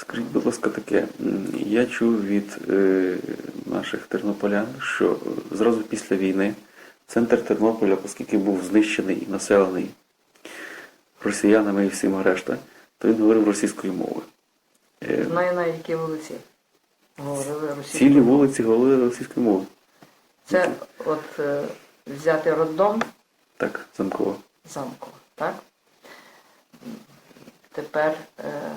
Скажіть, будь ласка, таке. Я чув від е, наших тернополян, що зразу після війни центр Тернополя, оскільки був знищений і населений росіянами і всіма решта, то він говорив російською мовою. Е, на якій вулиці говорили російською. Цілі вулиці говорили російською мовою. Це от е, взяти роддом Так, замкова. Замкова, так? Тепер е,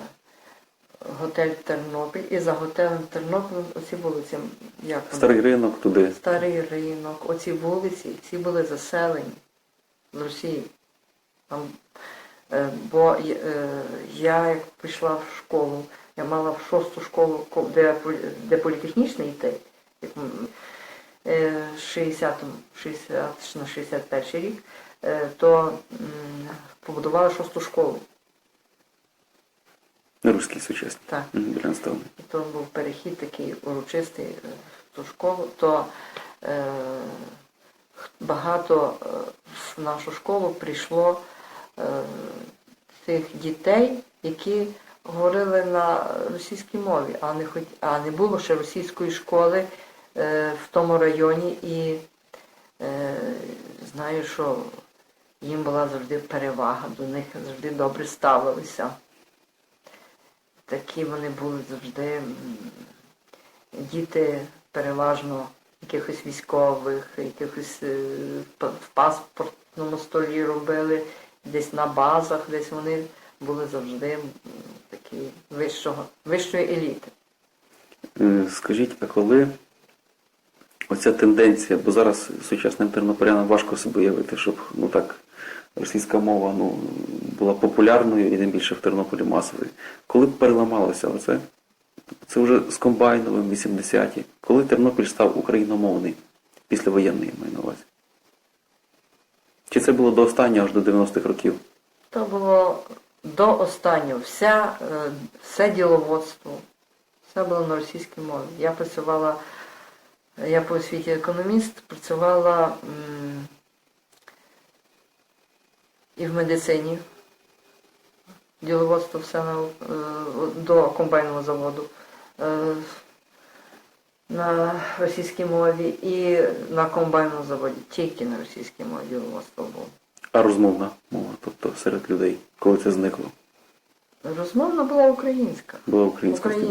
готель Тернопіль і за готелем Тернопіль оці вулиці, як вони? Ринок туди. Старий ринок, оці вулиці, всі були заселені з Росії. Там, е, бо е, я як пішла в школу, я мала в шосту школу, де, де політехнічний йти, як, е, 60, 60 на 61 рік, е, то м, побудували шосту школу. На руській сучасній. Так. Біля. І то був перехід такий урочистий е, в ту школу, то е, багато е, в нашу школу прийшло е, тих дітей, які говорили на російській мові, а не, хоч, а не було ще російської школи е, в тому районі і е, знаю, що їм була завжди перевага, до них завжди добре ставилися. Такі вони були завжди діти переважно якихось військових, якихось е, в паспортному столі робили, десь на базах, десь вони були завжди такі вищого, вищої еліти. Е, Скажіть, а коли оця тенденція, бо зараз сучасним тернополянам важко собі уявити, щоб ну так російська мова ну, була популярною і тим більше в Тернополі масовою. Коли переламалося оце? Це вже з комбайновим 80-ті. Коли Тернопіль став україномовний, післявоєнний, я маю на увазі. Чи це було до останнього аж до 90-х років? То було до останнього. Вся, е, все діловодство, все було на російській мові. Я працювала, я по освіті економіст, працювала і в медицині. Діловодство все на, е, до комбайнового заводу. е, На російській мові і на комбайному заводі, тільки на російській мові діловодство було. А розмовна мова, тобто серед людей, коли це зникло, Розмовна була українська. була українська. Українська.